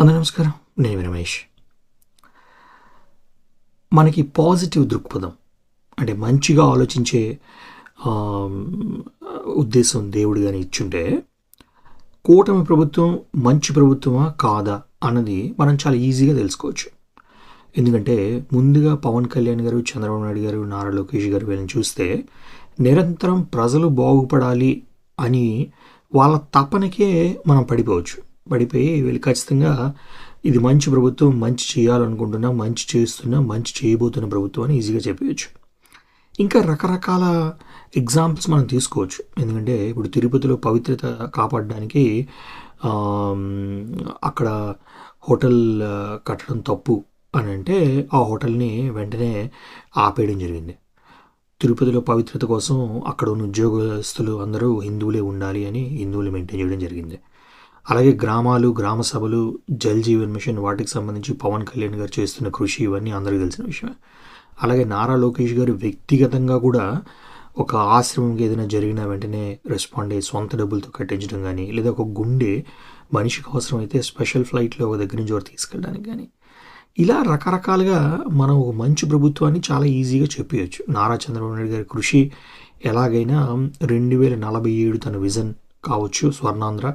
అందరూ నమస్కారం. నేను రమేష్. మనకి పాజిటివ్ దృక్పథం అంటే మంచిగా ఆలోచించే ఉద్దేశం దేవుడు కానీ ఇచ్చుంటే కూటమి ప్రభుత్వం మంచి ప్రభుత్వమా కాదా అన్నది మనం చాలా ఈజీగా తెలుసుకోవచ్చు. ఎందుకంటే ముందుగా పవన్ కళ్యాణ్ గారు చంద్రబాబు నాయుడు గారు నారా లోకేష్ గారు వీళ్ళని చూస్తే నిరంతరం ప్రజలు బాగుపడాలి అని వాళ్ళ తపనకే మనం పడిపోవచ్చు. పడిపోయి వీళ్ళు ఖచ్చితంగా ఇది మంచి ప్రభుత్వం మంచి చేయాలనుకుంటున్నా మంచి చేస్తున్నా మంచి చేయబోతున్న ప్రభుత్వం అని ఈజీగా చెప్పవచ్చు ఇంకా రకరకాల ఎగ్జాంపుల్స్ మనం తీసుకోవచ్చు. ఎందుకంటే ఇప్పుడు తిరుపతిలో పవిత్రత కాపాడడానికి అక్కడ హోటల్ కట్టడం తప్పు అని అంటే ఆ హోటల్ని వెంటనే ఆపేయడం జరిగింది. తిరుపతిలో పవిత్రత కోసం అక్కడ ఉన్న ఉద్యోగస్తులు అందరూ హిందువులే ఉండాలి అని హిందువులు మెయింటైన్ చేయడం జరిగింది. అలాగే గ్రామాలు గ్రామ సభలు జల్ జీవన్ మిషన్ వాటికి సంబంధించి పవన్ కళ్యాణ్ గారు చేస్తున్న కృషి ఇవన్నీ అందరికీ తెలిసిన విషయమే. అలాగే నారా లోకేష్ గారు వ్యక్తిగతంగా కూడా ఒక ఆశ్రమంకి ఏదైనా జరిగిన వెంటనే రెస్పాండ్ అయ్యి సొంత డబ్బులతో కట్టించడం కానీ లేదా ఒక గుండె మనిషికి అవసరమైతే స్పెషల్ ఫ్లైట్లో ఒక దగ్గర నుంచి వారు తీసుకెళ్ళడానికి కానీ ఇలా రకరకాలుగా మనం ఒక మంచి ప్రభుత్వాన్ని చాలా ఈజీగా చెప్పేయచ్చు. నారా చంద్రబాబు నాయుడు గారి కృషి ఎలాగైనా రెండు వేల నలభై ఏడు తన విజన్ కావచ్చు స్వర్ణాంధ్ర.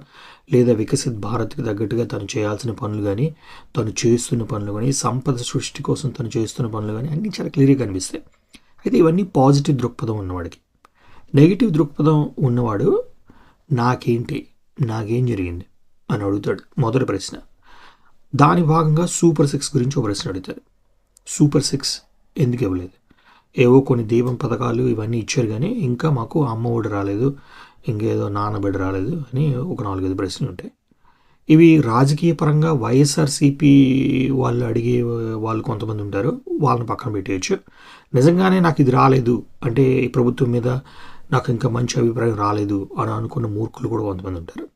లేదా వికసిత్ భారత్కి తగ్గట్టుగా తను చేయాల్సిన పనులు కానీ తను చేస్తున్న పనులు కానీ సంపద సృష్టి కోసం తను చేస్తున్న పనులు కానీ అన్నీ చాలా క్లియర్గా కనిపిస్తాయి. అయితే ఇవన్నీ పాజిటివ్ దృక్పథం ఉన్నవాడికి. నెగిటివ్ దృక్పథం ఉన్నవాడు నాకేంటి? నాకేం జరిగింది? అని అడుగుతాడు మొదటి ప్రశ్న. దాని భాగంగా సూపర్ సిక్స్ గురించి ఒక ప్రశ్న అడుగుతారు సూపర్ సిక్స్ ఎందుకు ఇవ్వలేదు? ఏవో కొన్ని దీపం పథకాలు ఇవన్నీ ఇచ్చారు కానీ ఇంకా మాకు అమ్మ ఒడి రాలేదు. ఇంకేదో నాన్నబిడ్డ రాలేదు అని ఒక నాలుగైదు ప్రశ్నలు ఉంటాయి. ఇవి రాజకీయ పరంగా వైఎస్ఆర్సీపీ వాళ్ళు అడిగే వాళ్ళు కొంతమంది ఉంటారు. వాళ్ళని పక్కన పెట్టేయచ్చు. నిజంగానే నాకు ఇది రాలేదు. అంటే ఈ ప్రభుత్వం మీద నాకు ఇంకా మంచి అభిప్రాయం రాలేదు అని అనుకున్న మూర్ఖులు కూడా కొంతమంది ఉంటారు.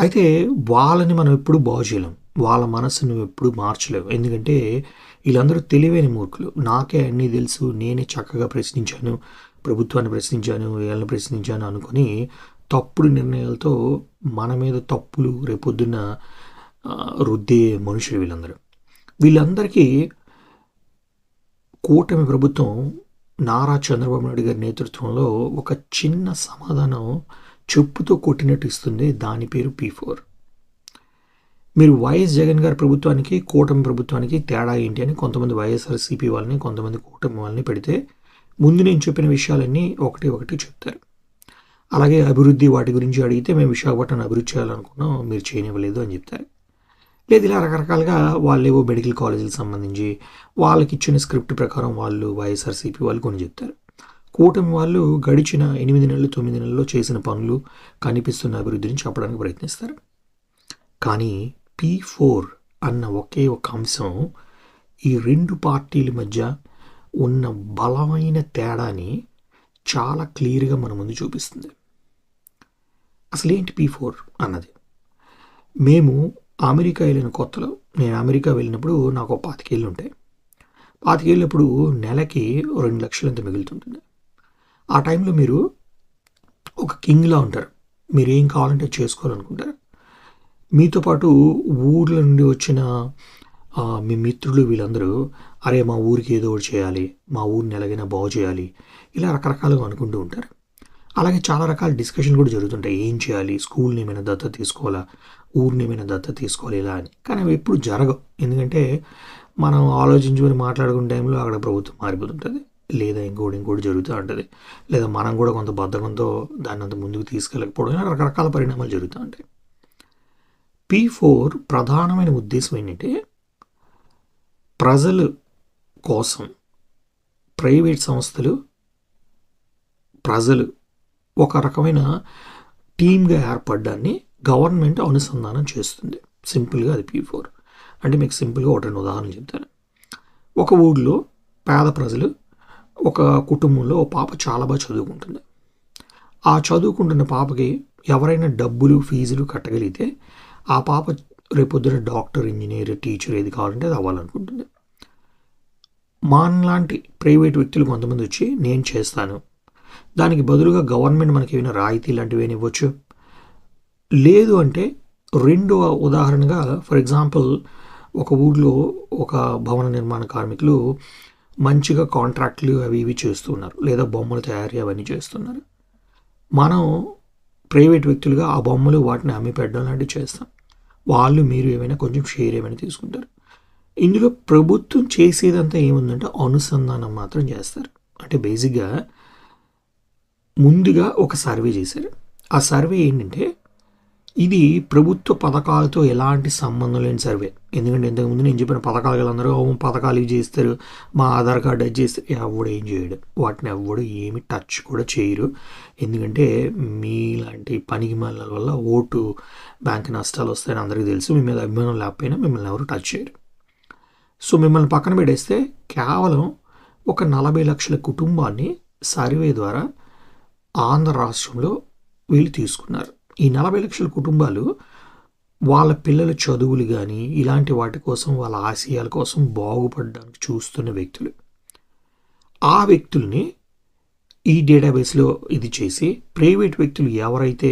అయితే వాళ్ళని మనం ఎప్పుడు బాగు చేయలేం. వాళ్ళ మనసును ఎప్పుడు మార్చలేవు ఎందుకంటే వీళ్ళందరూ తెలివైన మూర్ఖులు. నాకే అన్నీ తెలుసు. నేనే చక్కగా ప్రశ్నించాను. ప్రభుత్వాన్ని ప్రశ్నించాను వీళ్ళని ప్రశ్నించాను అనుకుని తప్పుడు నిర్ణయాలతో మన మీద తప్పులు రేపొద్దున రుద్దే మనుషులు వీళ్ళందరూ. వీళ్ళందరికీ కూటమి ప్రభుత్వం నారా చంద్రబాబు నాయుడు గారి నేతృత్వంలో ఒక చిన్న సమాధానం చెప్పుతో కొట్టినట్టు ఇస్తుంది దాని పేరు పీ ఫోర్. మీరు వైఎస్ జగన్ గారి ప్రభుత్వానికి కూటమి ప్రభుత్వానికి తేడా ఏంటి అని కొంతమంది వైఎస్ఆర్సీపీ వాళ్ళని కొంతమంది కూటమి వాళ్ళని పెడితే ముందు నేను చెప్పిన విషయాలన్నీ ఒకటి ఒకటి చెప్తారు. అలాగే అభివృద్ధి వాటి గురించి అడిగితే మేము విశాఖపట్నం అభివృద్ధి చేయాలనుకున్నాం మీరు చేయనివ్వలేదు అని చెప్తారు. లేదు ఇలా రకరకాలుగా వాళ్ళు ఏవో మెడికల్ కాలేజీలకు సంబంధించి వాళ్ళకి ఇచ్చిన స్క్రిప్ట్ ప్రకారం వాళ్ళు వైఎస్ఆర్సీపీ వాళ్ళు కొన్ని చెప్తారు. కూటమి వాళ్ళు గడిచిన ఎనిమిది నెలలు తొమ్మిది నెలల్లో చేసిన పనులు కనిపిస్తున్న అభివృద్ధిని చెప్పడానికి ప్రయత్నిస్తారు. కానీ పీ ఫోర్ అన్న ఒకే ఒక అంశం ఈ రెండు పార్టీల మధ్య ఉన్న బలమైన తేడాని చాలా క్లియర్గా మన ముందు చూపిస్తుంది. అసలు ఏంటి పీ ఫోర్ అన్నది? మేము అమెరికా వెళ్ళిన కొత్తలో నేను అమెరికా వెళ్ళినప్పుడు నాకు ఒక పాతికేళ్ళు ఉంటాయి. పాతికేళ్ళప్పుడు నెలకి రెండు లక్షలు ఎంత మిగులుతుంటుంది. ఆ టైంలో మీరు ఒక కింగ్లా ఉంటారు. మీరు ఏం కావాలంటే అది చేసుకోవాలనుకుంటారు. మీతో పాటు ఊర్ల నుండి వచ్చిన మీ మిత్రులు వీళ్ళందరూ అరే మా ఊరికి ఏదో ఒకటి చేయాలి మా ఊరిని ఎలాగైనా బాగు చేయాలి ఇలా రకరకాలుగా అనుకుంటూ ఉంటారు. అలాగే చాలా రకాల డిస్కషన్ కూడా జరుగుతుంటాయి. ఏం చేయాలి స్కూల్ని ఏమైనా దత్త తీసుకోవాలా ఊరిని ఏమైనా దత్త తీసుకోవాలి ఇలా అని. కానీ అవి ఎప్పుడు జరగవు. ఎందుకంటే మనం ఆలోచించుకొని మాట్లాడుకునే టైంలో అక్కడ ప్రభుత్వం మారిపోతుంటుంది. లేదా ఇంకోటి ఇంకోటి జరుగుతూ ఉంటుంది. లేదా మనం కూడా కొంత బద్ధకంతో దాన్ని అంత ముందుకు తీసుకెళ్ళకపోవడం ఇలా రకరకాల పరిణామాలు జరుగుతూ ఉంటాయి. పీ ఫోర్ ప్రధానమైన ఉద్దేశం ఏంటంటే ప్రజలు కోసం ప్రైవేట్ సంస్థలు ప్రజలు ఒక రకమైన టీమ్గా ఏర్పడ్డాన్ని గవర్నమెంట్ అనుసంధానం చేస్తుంది. సింపుల్గా అది పీ ఫోర్. అంటే మీకు సింపుల్గా ఒక రెండు ఉదాహరణలు చెప్తాను. ఒక ఊళ్ళో పేద ప్రజలు ఒక కుటుంబంలో ఒక పాప చాలా బాగా చదువుకుంటుంది. ఆ చదువుకుంటున్న పాపకి ఎవరైనా డబ్బులు ఫీజులు కట్టగలిగితే ఆ పాప రేపొద్దున డాక్టర్ ఇంజనీర్ టీచర్ ఏది కావాలంటే అది అవ్వాలనుకుంటుంది. మాన్లాంటి ప్రైవేట్ వ్యక్తులు కొంతమంది వచ్చి నేను చేస్తాను. దానికి బదులుగా గవర్నమెంట్ మనకి ఏమైనా రాయితీ లాంటివి ఏమి ఇవ్వచ్చు? లేదు అంటే రెండవ ఉదాహరణగా ఫర్ ఎగ్జాంపుల్ ఒక ఊర్లో ఒక భవన నిర్మాణ కార్మికులు మంచిగా కాంట్రాక్ట్లు అవి ఇవి చేస్తున్నారు లేదా బొమ్మలు తయారీ అవన్నీ చేస్తున్నారు. మనం ప్రైవేట్ వ్యక్తులుగా ఆ బొమ్మలు వాటిని అమ్మి పెట్టడం లాంటివి చేస్తాం. వాళ్ళు మీరు ఏమైనా కొంచెం షేర్ ఏమైనా తీసుకుంటారు. ఇందులో ప్రభుత్వం చేసేదంతా ఏముందంటే అనుసంధానం మాత్రం చేస్తారు. అంటే బేసిక్గా ముందుగా ఒక సర్వే చేశారు. ఆ సర్వే ఏంటంటే ఇది ప్రభుత్వ పథకాలతో ఎలాంటి సంబంధం లేని సర్వే ఎందుకంటే ఇంతకుముందు నేను చెప్పిన పథకాలు అందరూ పథకాలు ఇవి చేస్తారు మా ఆధార్ కార్డు అది చేస్తారు. ఎవడు ఏం చేయడు. వాటిని ఎవడు ఏమి టచ్ కూడా చేయరు. ఎందుకంటే మీలాంటి పనికి మళ్ళ వల్ల ఓటు బ్యాంక్ నష్టాలు వస్తాయని అందరికీ తెలుసు. మీ మీద అభిమానం లేకపోయినా మిమ్మల్ని ఎవరు టచ్ చేయరు. సో మిమ్మల్ని పక్కన పెట్టేస్తే కేవలం ఒక నలభై లక్షల కుటుంబాన్ని సర్వే ద్వారా ఆంధ్ర రాష్ట్రంలో వీళ్ళు తీసుకున్నారు. ఈ నలభై లక్షల కుటుంబాలు వాళ్ళ పిల్లల చదువులు కానీ ఇలాంటి వాటి కోసం వాళ్ళ ఆశయాల కోసం బాగుపడడానికి చూస్తున్న వ్యక్తులు. ఆ వ్యక్తుల్ని ఈ డేటాబేస్లో ఇది చేసి ప్రైవేట్ వ్యక్తులు ఎవరైతే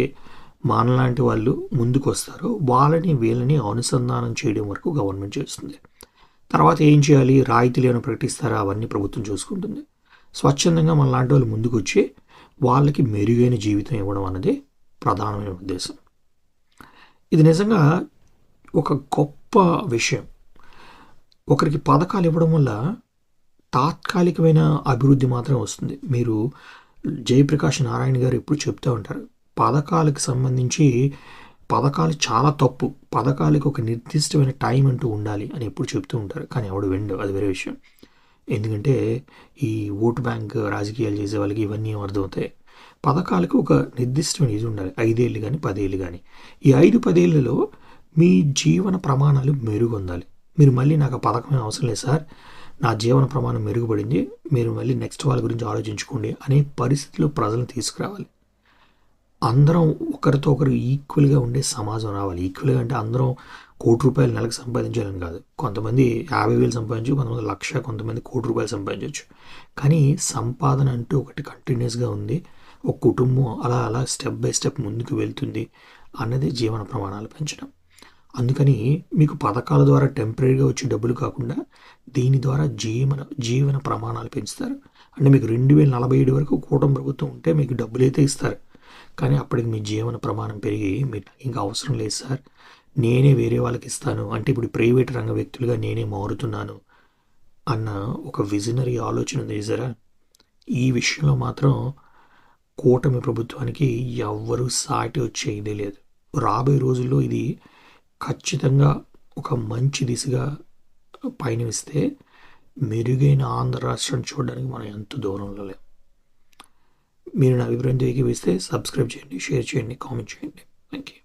మనలాంటి వాళ్ళు ముందుకు వస్తారో వాళ్ళని వీళ్ళని అనుసంధానం చేయడం వరకు గవర్నమెంట్ చేస్తుంది. తర్వాత ఏం చేయాలి? రాయితీలు ఏమైనా ప్రకటిస్తారా? అవన్నీ ప్రభుత్వం చూసుకుంటుంది. స్వచ్ఛందంగా మన లాంటి వాళ్ళు ముందుకు వచ్చి వాళ్ళకి మెరుగైన జీవితం ఇవ్వడం అన్నది ప్రధానమైన ఉద్దేశం. ఇది నిజంగా ఒక గొప్ప విషయం. ఒకరికి పథకాలు ఇవ్వడం వల్ల తాత్కాలికమైన అభివృద్ధి మాత్రమే వస్తుంది. మీరు జయప్రకాష్ నారాయణ గారు ఎప్పుడు చెప్తూ ఉంటారు పథకాలకు సంబంధించి పథకాలు చాలా తప్పు. పథకాలకు ఒక నిర్దిష్టమైన టైం అంటూ ఉండాలి అని ఎప్పుడు చెప్తూ ఉంటారు. కానీ ఎవడు వెండు అది వేరే విషయం. ఎందుకంటే ఈ ఓటు బ్యాంక్ రాజకీయాలు చేసే వాళ్ళకి ఇవన్నీ ఏం అర్థమవుతాయి? పథకాలకు ఒక నిర్దిష్టమైన ఇది ఉండాలి. ఐదేళ్ళు కానీ పదేళ్ళు కానీ ఈ ఐదు పదేళ్ళలో మీ జీవన ప్రమాణాలు మెరుగొందాలి. మీరు మళ్ళీ నాకు పథకమే పథకం అవసరం లేదు సార్. నా జీవన ప్రమాణం మెరుగుపడింది. మీరు మళ్ళీ నెక్స్ట్ వాళ్ళ గురించి ఆలోచించుకోండి. అనే పరిస్థితిలో ప్రజలను తీసుకురావాలి. అందరం ఒకరితో ఒకరు ఈక్వల్గా ఉండే సమాజం రావాలి. ఈక్వల్గా అంటే అందరం కోటి రూపాయలు నెలకు సంపాదించాలని కాదు. కొంతమంది యాభై వేలు సంపాదించు కొంతమంది లక్ష కొంతమంది కోటి రూపాయలు సంపాదించవచ్చు కానీ సంపాదన అంటూ ఒకటి కంటిన్యూస్గా ఉంది. ఒక కుటుంబం అలా అలా స్టెప్ బై స్టెప్ ముందుకు వెళ్తుంది అన్నది జీవన ప్రమాణాలు పెంచడం. అందుకని మీకు పథకాల ద్వారా టెంపరీగా వచ్చే డబ్బులు కాకుండా దీని ద్వారా జీవన జీవన ప్రమాణాలు పెంచుతారు. అంటే మీకు రెండు వేల నలభై ఏడు వరకు కూటమి ప్రభుత్వం ఉంటే మీకు డబ్బులు అయితే ఇస్తారు. కానీ అప్పటికి మీ జీవన ప్రమాణం పెరిగి మీరు ఇంకా అవసరం లేదు సార్. నేనే వేరే వాళ్ళకి ఇస్తాను. అంటే ఇప్పుడు ప్రైవేట్ రంగ వ్యక్తులుగా నేనే మారుతున్నాను అన్న ఒక విజనరీ ఆలోచన ఉంది ఈ విషయంలో మాత్రం కూటమి ప్రభుత్వానికి ఎవ్వరూ సాటి వచ్చేది లేదు. రాబోయే రోజుల్లో ఇది ఖచ్చితంగా ఒక మంచి దిశగా పయనిస్తే మెరుగైన ఆంధ్ర రాష్ట్రం చూడడానికి మనం ఎంత దూరంలో లేము మీరు నా అభిప్రాయం తెలియజేస్తే సబ్స్క్రైబ్ చేయండి షేర్ చేయండి కామెంట్ చేయండి. Thank you